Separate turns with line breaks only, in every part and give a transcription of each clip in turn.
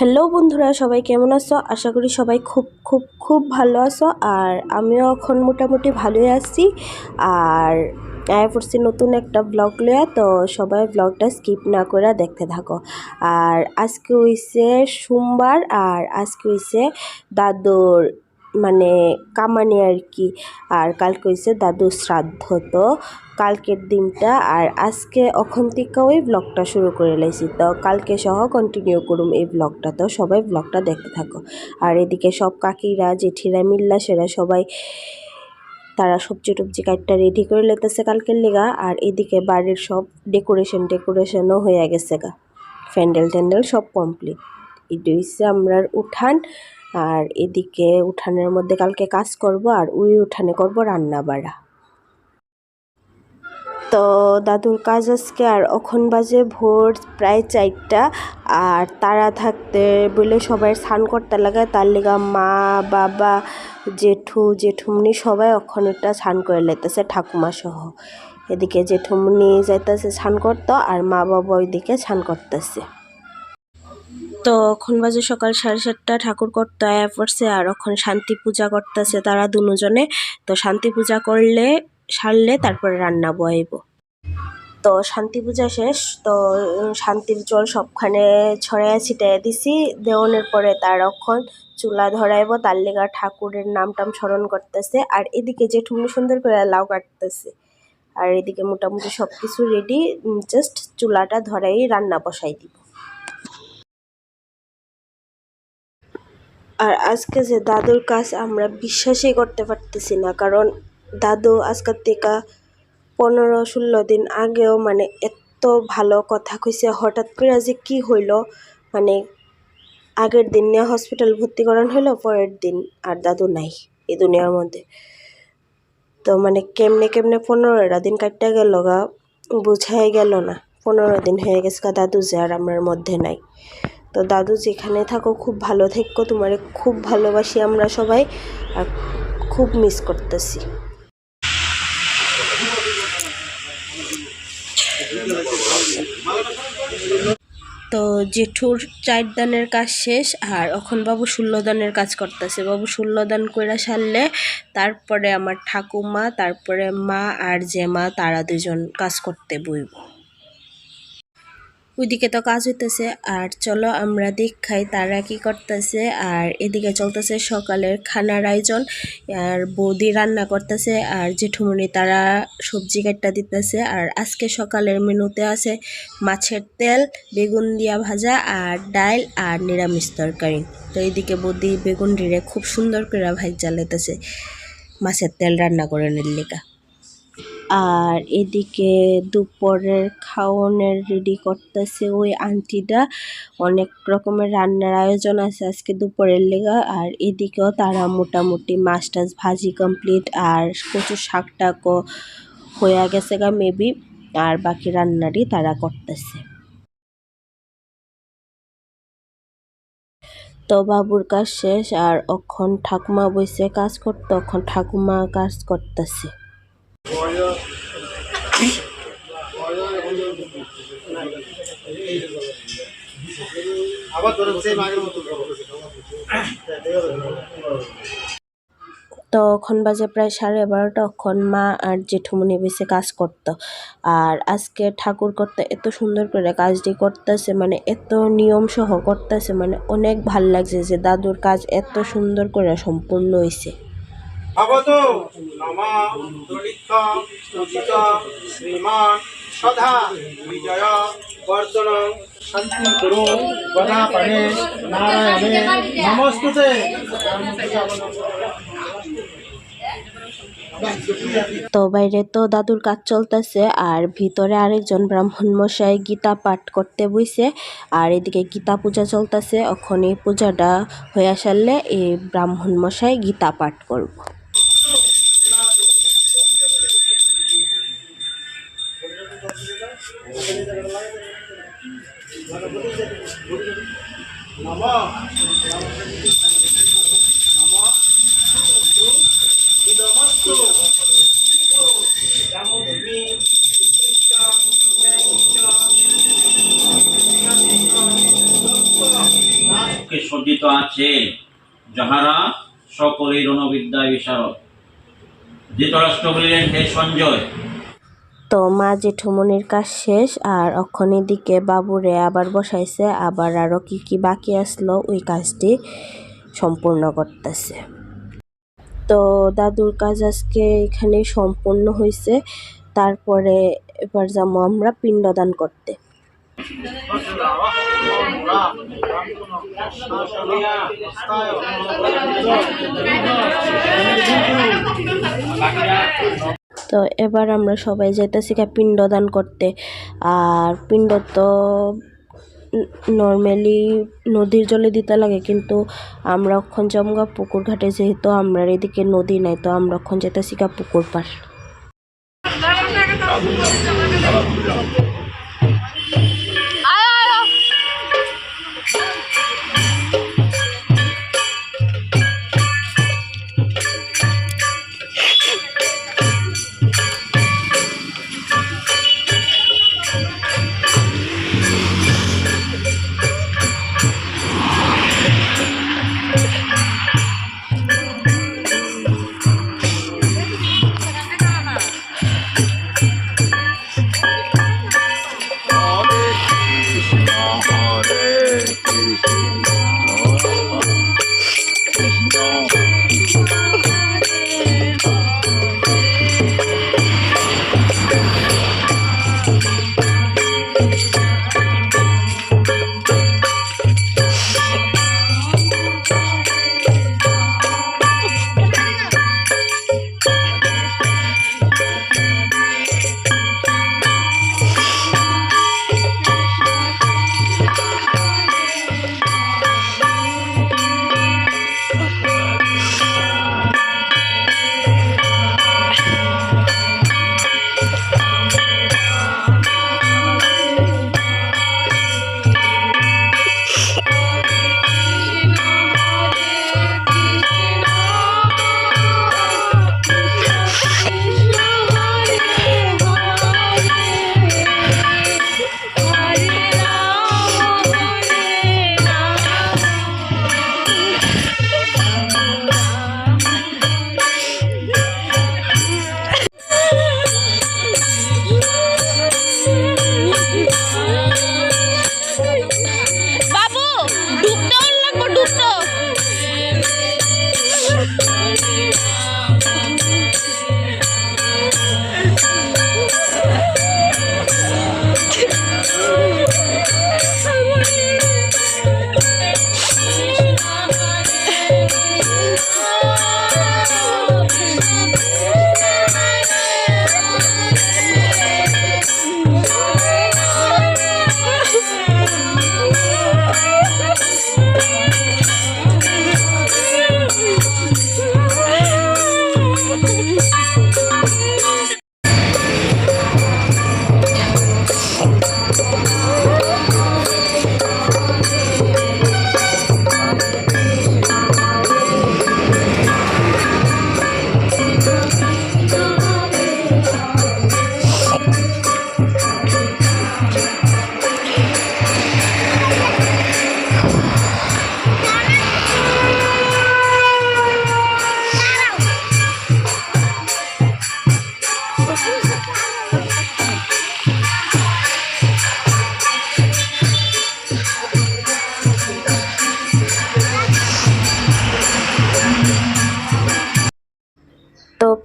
Hello বন্ধুরা, সবাই কেমন আছো? আশা করি সবাই খুব খুব খুব ভালো আছো। আর আমিও এখন মোটামুটি ভালোই আছি। আর আয়া পড়ছি নতুন একটা ব্লগ লয়া, তো সবাই ব্লগটা স্কিপ না করে দেখতে থাকো। আর আজকে হইছে সোমবার, আর আজকে হইছে দাদুর মানে কামানি আর কি। আর কালকে হইছে দাদু শ্রাদ্ধ, তো কালকের দিনটা আর আজকে অখন থেকে ওই ব্লগটা শুরু করে লাইছি। তো কালকে সহ কন্টিনিউ করুম এই ব্লগটা তো সবাই ব্লগটা দেখতে থাকো। আর এদিকে সব কাকিরা, জেঠিরা মিল্লা, সেরা সবাই, তারা সবজি টবজি কাটটা রেডি করে লেতেছে কালকের লেগা। আর এদিকে বাড়ির সব ডেকোরেশন ডেকোরেশনও হয়ে গেছে গা। প্যান্ডেল ট্যান্ডেল সব কমপ্লিট এটা হচ্ছে আমরার উঠান। আর এদিকে উঠানের মধ্যে কালকে কাজ করব আর ওই উঠানে করব রান্না বাড়া। তো দাদুর কাজ আজকে আর অখন বাজে ভোর প্রায় চারটা আর তারা থাকতে বলে সবাই স্নান করতে লাগে তার লেগা মা, বাবা, জেঠু, জেঠুমনি সবাই অখন একটা স্নান করে লেতেছে ঠাকুমা সহ। এদিকে জেঠুমনি যাইতেছে স্নান করতো আর মা বাবা ওইদিকে স্নান করতেছে। তো এখন বাজে সকাল সাড়ে সাতটা, ঠাকুর করতে আয়া পড়ছে আর এখন শান্তি পূজা করতেছে তারা দুজনে। তো শান্তি পূজা করলে, সারলে তারপরে রান্না বয়াইব তো শান্তি পূজা শেষ, তো শান্তির জল সবখানে ছড়াইয়া ছিটাইয়া দিছি। দেওয়ানের পরে তার অক্ষণ চুলা ধরাইব, তার লেগা ঠাকুরের নাম টাম স্মরণ করতেছে। আর এদিকে জেঠুমনি সুন্দর করে লাউ কাটতেছে। আর এদিকে মোটামুটি সব কিছু রেডি জাস্ট চুলাটা ধরাই রান্না বসাই দিব। আর আজকে যে দাদুর কাজ আমরা বিশ্বাসই করতে পারতেছি না, কারণ দাদু আজকের থেকে পনেরো ষোলো দিন আগেও মানে এত ভালো কথা কইছে, হঠাৎ করে যে কি হইল মানে আগের দিন নিয়ে হসপিটাল ভর্তি করান হইল, পরের দিন আর দাদু নাই এই দুনিয়ার মধ্যে। তো মানে কেমনে কেমনে পনেরোটা দিন কাটতে গেল গা, বুঝাই গেল না, পনেরো দিন হয়ে গেছে দাদু যে আর আমার মধ্যে নাই। তো দাদু, যেখানে থাকো, খুব ভালো থেকো। তোমারে খুব ভালোবাসি আমরা সবাই আর খুব মিস করতেছি। তো জেঠুর চার দানের কাজ শেষ আর এখন বাবু দানের কাজ করতেছে। বাবু দান কইরা সারলে তারপরে আমার ঠাকুমা, তারপরে মা আর জেমা, তারা দুজন কাজ করতে বইব। ওইদিকে তো কাজ হইতেছে। আর চলো আমরা দেখাই তারা কি করতেছে। আর এদিকে চলতেছে সকালের খানার আয়োজন। আর বৌদি রান্না করতেছে। আর জেঠুমনি তারা সবজি কাটটা দিতেছে। আর আজকে সকালের মেনুতে আছে মাছের তেল, বেগুন দিয়া ভাজা, আর ডাল আর নিরামিষ তরকারি। তো এইদিকে বৌদি বেগুন ডিরে খুব সুন্দর করে ভাজা লেতেছে মাছের তেল রান্না করে নিলিকা আর এদিকে দুপুরের খাওয়ানোর রেডি করতেছে ওই আন্টিটা। অনেক রকমের রান্নার আয়োজন আছে আজকে দুপুরের লেগা। আর এদিকেও তারা মোটামুটি মাছ টাছ ভাজি কমপ্লিট আর কচু শাক টাকও হয়ে গেছে গা মেবি আর বাকি রান্নারই তারা করতেছে। তো বাবুর কাজ শেষ আর অখন ঠাকুমা বসে কাজ করতো তখন ঠাকুমা কাজ করতেছে। তো তখন বাজে প্রায় সাড়ে বারোটা তখন মা আর জেঠুমনি বেশি কাজ করতো। আর আজকে ঠাকুর করতে এত সুন্দর করে কাজটি করতেছে মানে এত নিয়ম সহ করতেছে মানে অনেক ভালো লাগছে যে দাদুর কাজ এত সুন্দর করে সম্পূর্ণ হয়েছে
ভগত দলিত শ্রীমান সদা বিজয়, বর্ধন
তো বাইরে তো দাদুর কাজ চলতেছে, আর ভিতরে আরেকজন ব্রাহ্মণ মশাই গীতা পাঠ করতে বইছে, আর এদিকে গীতা পূজা চলতেছে ওখানে পূজাটা হয়ে সারলে এই ব্রাহ্মণ মশাই গীতা পাঠ করব।
আছে, যাহারা সকলেই রণবিদ্যায় বিশারদ। ধৃতরাষ্ট্র বলিলেন হে সঞ্জয়।
তো মা জেঠুমনির কাজ শেষ, আর অক্ষণের দিকে বাবুরে আবার বসাইছে, আবার আরও কি কি বাকি আসলো, ওই কাজটি সম্পূর্ণ করতেছে। তো দাদুর কাজ আজকে এখানে সম্পূর্ণ হয়েছে তারপরে এবার যাব আমরা পিণ্ডদান করতে। তো এবার আমরা সবাই যেতেছি পিণ্ডদান করতে। আর পিণ্ড তো নর্মালি নদীর জলে দিতে লাগে, কিন্তু আমরা ওখান জমগা পুকুর ঘাটে, যেহেতু আমরা এদিকে নদী নাই, তো আমরা ওখান যেতেছি পুকুর পার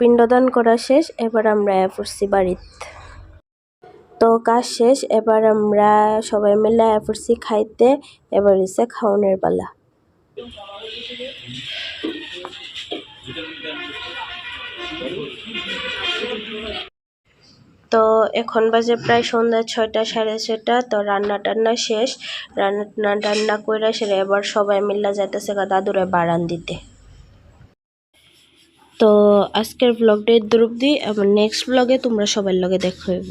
পিণ্ডদান করা শেষ, এবার আমরা পড়ছি বাড়িতে। তো কাজ শেষ, এবার আমরা সবাই মিলে পড়ছি খাইতে, এবার হচ্ছে খাওয়ানোর পালা। তো এখন বাজে প্রায় সন্ধ্যা ছয়টা, সাড়ে ছয়টা, তো রান্না টান্না শেষ। রান্না টান্না করে সেরে এবার সবাই মিল্লা যাইতেছে দাদুরে বারান দিতে তো আজকের ব্লগটা দ্রুপ দিই আবার নেক্সট ব্লগে তোমরা সবার লগে দেখা হইব।